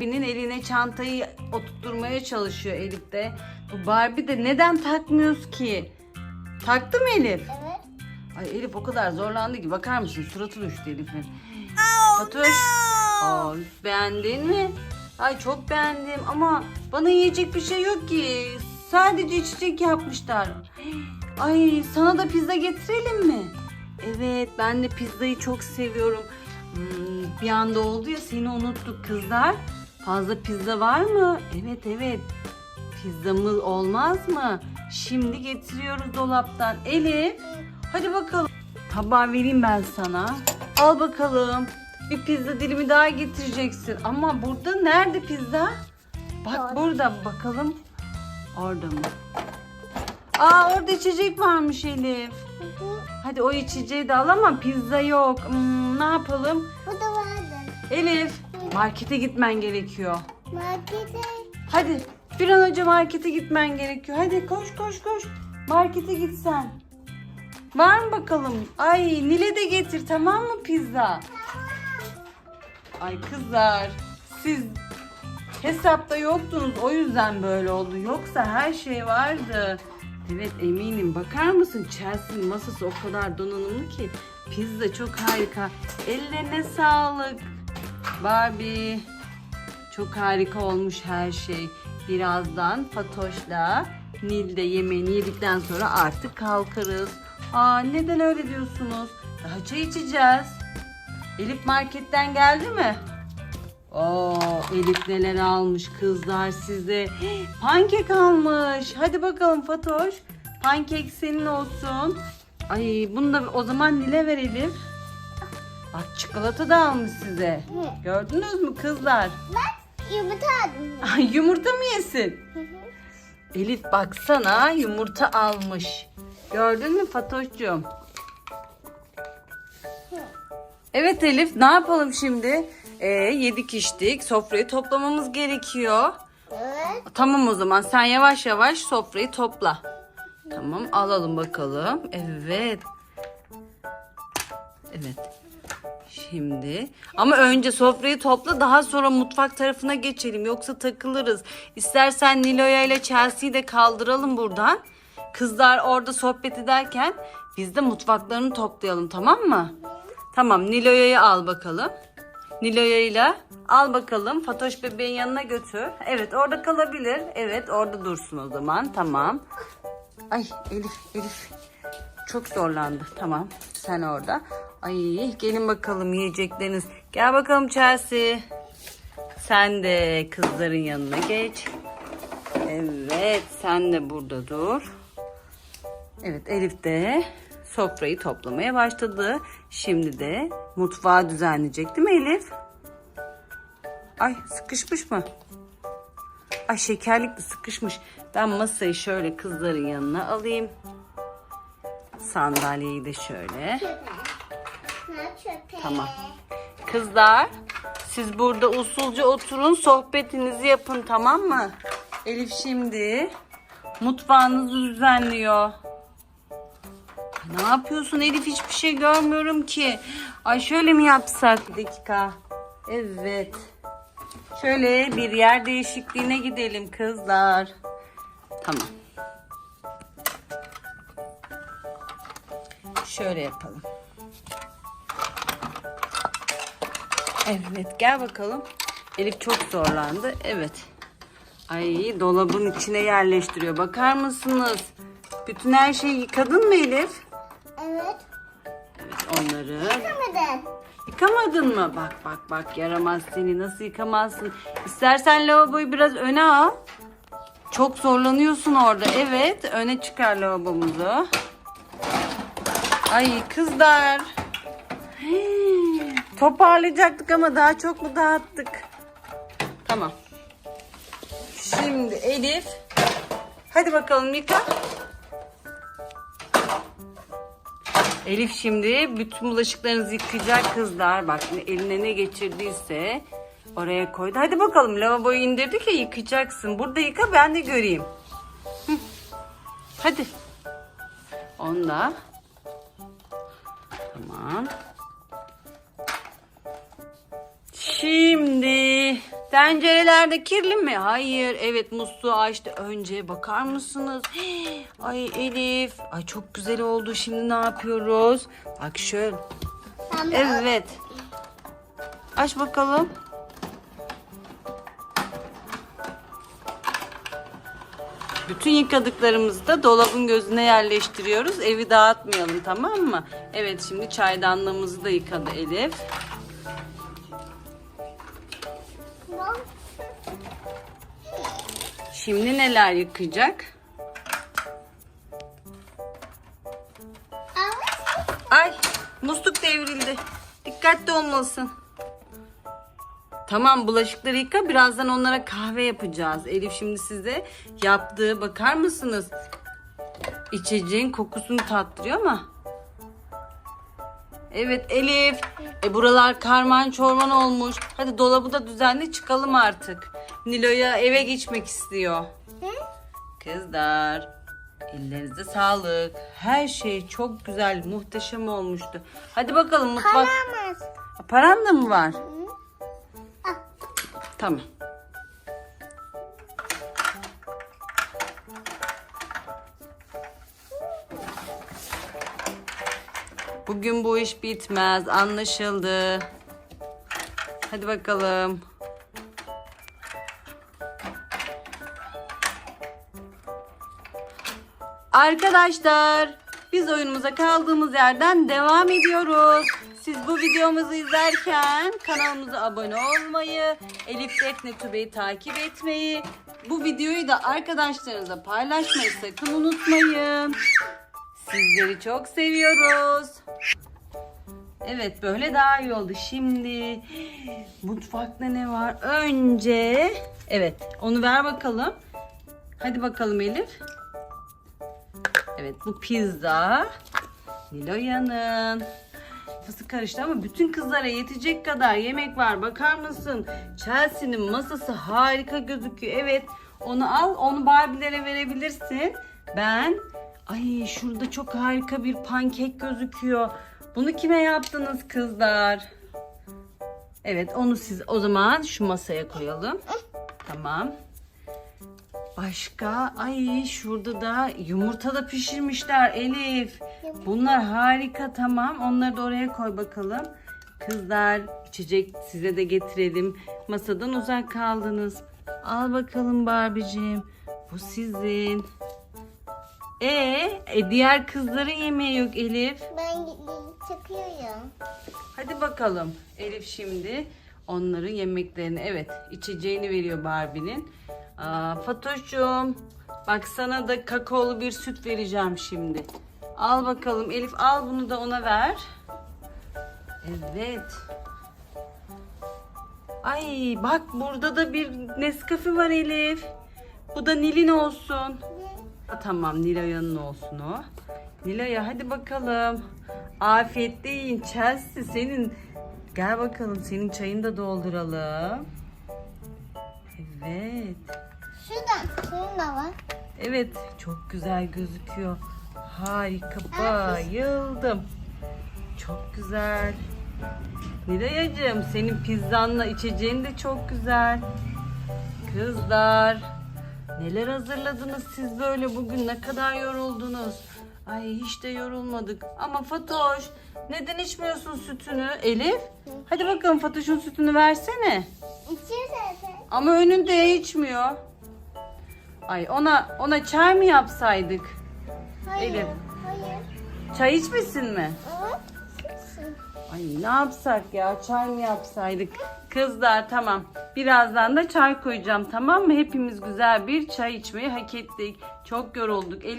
Barbie'nin eline çantayı oturtmaya çalışıyor Elif de. Bu Barbie de neden takmıyoruz ki? Taktı mı Elif? Evet. Ay Elif o kadar zorlandı ki bakar mısın suratı düştü Elif'in. Fatoş. Aa, beğendin mi? Ay çok beğendim ama bana yiyecek bir şey yok ki. Sadece içecek yapmışlar. Ay sana da pizza getirelim mi? Evet ben de pizzayı çok seviyorum. Hmm, bir anda oldu ya seni unuttuk kızlar. Fazla pizza var mı? Evet evet. Pizzamız olmaz mı? Şimdi getiriyoruz dolaptan. Elif hadi bakalım. Tabağı vereyim ben sana. Al bakalım. Bir pizza dilimi daha getireceksin. Ama burada nerede pizza? Bak Orada. burada bakalım. Orada mı? Aa orada içecek varmış Elif. Hı hı. Hadi o içeceği de al ama pizza yok. Hmm, ne yapalım? Bu da vardı. Elif markete gitmen gerekiyor. Markete. Hadi bir an önce markete gitmen gerekiyor. Hadi koş koş koş. Markete git sen. Var mı bakalım? Ay Nil'e de getir tamam mı pizza? Ay kızlar siz hesapta yoktunuz o yüzden böyle oldu. Yoksa her şey vardı. Evet eminim. Bakar mısın Chelsea'nin masası o kadar donanımlı ki. Pizza çok harika. Ellerine sağlık. Barbie. Çok harika olmuş her şey. Birazdan Fatoş'la Nil de yemeğini yedikten sonra artık kalkarız. Aa neden öyle diyorsunuz? Daha çay içeceğiz. Elif marketten geldi mi? Oo Elif neler almış kızlar size. Hii, Pankek almış. Hadi bakalım Fatoş. Pankek senin olsun. Ay bunu da o zaman Nil'e ver Elif. Bak çikolata da almış size. Gördünüz mü kızlar? Bak yumurta aldım. Ay yumurta mı yesin? Elif baksana yumurta almış. Gördün mü Fatoş'cum? Evet Elif ne yapalım şimdi? Ee, yedik içtik sofrayı toplamamız gerekiyor. Evet. Tamam o zaman sen yavaş yavaş sofrayı topla. Tamam alalım bakalım. Evet. Evet. Şimdi ama önce sofrayı topla daha sonra mutfak tarafına geçelim yoksa takılırız. İstersen Nilo'ya ile Chelsea'yi de kaldıralım buradan. Kızlar orada sohbet ederken biz de mutfaklarını toplayalım tamam mı? Tamam Nilo'yu al bakalım. Nilo'yla al bakalım Fatoş bebeğin yanına götür. Evet orada kalabilir. Evet orada dursun o zaman tamam. Ay Elif Elif çok zorlandı. Tamam sen orada. Ay gelin bakalım yiyecekleriniz. Gel bakalım Chelsea. Sen de kızların yanına geç. Evet sen de burada dur. Evet Elif de sofrayı toplamaya başladı. Şimdi de mutfağı düzenleyecek değil mi Elif? Ay sıkışmış mı? Ay şekerlik de sıkışmış. Ben masayı şöyle kızların yanına alayım. Sandalyeyi de şöyle. Çöpe. Tamam. Kızlar siz burada usulca oturun sohbetinizi yapın tamam mı? Elif şimdi mutfağınızı düzenliyor. Ne yapıyorsun Elif hiçbir şey görmüyorum ki. Ay şöyle mi yapsak? Bir dakika. Evet. Şöyle bir yer değişikliğine gidelim kızlar. Tamam. Şöyle yapalım. Evet gel bakalım. Elif çok zorlandı. Evet. Ay dolabın içine yerleştiriyor. Bakar mısınız? Bütün her şeyi yıkadın mı Elif? Evet. Evet onları. Yıkamadın. Yıkamadın mı? Bak bak bak yaramaz seni nasıl yıkamazsın. İstersen lavaboyu biraz öne al. Çok zorlanıyorsun orada. Evet öne çıkar lavabomuzu. Ay kızlar. Hii, Toparlayacaktık ama daha çok mu dağıttık? Tamam. Şimdi Elif. Hadi bakalım yıka. Elif şimdi bütün bulaşıklarınızı yıkayacak kızlar. Bak eline ne geçirdiyse oraya koydu. Hadi bakalım lavaboyu indirdik ya yıkayacaksın. Burada yıka ben de göreyim. Hı. Hadi. Onda. Tamam. Şimdi tencerelerde kirli mi? Hayır. Evet musluğu açtı. Önce bakar mısınız? Ay Elif. Ay çok güzel oldu. Şimdi ne yapıyoruz? Bak şöyle. Evet. Aç bakalım. Bütün yıkadıklarımızı da dolabın gözüne yerleştiriyoruz. Evi dağıtmayalım tamam mı? Evet şimdi çaydanlığımızı da yıkadı Elif. Şimdi neler yıkayacak? Ay musluk devrildi. Dikkatli olmalısın. Tamam bulaşıkları yıka birazdan onlara kahve yapacağız. Elif şimdi size yaptığı bakar mısınız? İçeceğin kokusunu tattırıyor ama. Evet Elif. E buralar karman çorman olmuş. Hadi dolabı da düzenle çıkalım artık. Nilo'ya eve geçmek istiyor. Hı? Kızlar, ellerinize sağlık. Her şey çok güzel, muhteşem olmuştu. Hadi bakalım mutfak. Kalamaz. Paran da mı var? Ah. Tamam. Bugün bu iş bitmez. Anlaşıldı. Hadi bakalım. Arkadaşlar biz oyunumuza kaldığımız yerden devam ediyoruz. Siz bu videomuzu izlerken kanalımıza abone olmayı, Elif Defne Tübe'yi takip etmeyi, bu videoyu da arkadaşlarınızla paylaşmayı sakın unutmayın. Sizleri çok seviyoruz. Evet böyle daha iyi oldu. Şimdi mutfakta ne var? Önce evet onu ver bakalım. Hadi bakalım Elif. Evet bu pizza. Niloya'nın. Fıstık karıştı ama bütün kızlara yetecek kadar yemek var. Bakar mısın? Chelsea'nin masası harika gözüküyor. Evet onu al onu Barbie'lere verebilirsin. Ben ay şurada çok harika bir pankek gözüküyor. Bunu kime yaptınız kızlar? Evet onu siz o zaman şu masaya koyalım. Tamam. Başka? Ay şurada da yumurta da pişirmişler Elif. Bunlar harika tamam. Onları da oraya koy bakalım. Kızlar içecek size de getirelim. Masadan uzak kaldınız. Al bakalım Barbie'cim. Bu sizin. E, e diğer kızların yemeği yok Elif. Ben çıkıyorum. Hadi bakalım. Elif şimdi onların yemeklerini evet içeceğini veriyor Barbie'nin. Aa, Fatoş'cum bak sana da kakaolu bir süt vereceğim şimdi. Al bakalım Elif al bunu da ona ver. Evet. Ay bak burada da bir Nescafe var Elif. Bu da Nil'in olsun. Ha, tamam Nilay'ın olsun o. Nilaya hadi bakalım. Afiyetle yiyin. Chelsea senin. Gel bakalım senin çayını da dolduralım. Evet. Şuradan. Şunun da var. Evet çok güzel gözüküyor. Harika bayıldım. Çok güzel. Nilay'cığım senin pizzanla içeceğin de çok güzel. Kızlar neler hazırladınız siz böyle bugün ne kadar yoruldunuz. Ay hiç de yorulmadık. Ama Fatoş neden içmiyorsun sütünü Elif? Hadi bakalım Fatoş'un sütünü versene. Zaten. Ama önünde içmiyor. Ay ona ona çay mı yapsaydık? Hayır. Elif. Hayır. Çay içmesin mi? Evet. Ay ne yapsak ya? Çay mı yapsaydık? Kızlar tamam. Birazdan da çay koyacağım tamam mı? Hepimiz güzel bir çay içmeyi hak ettik. Çok yorulduk. Elif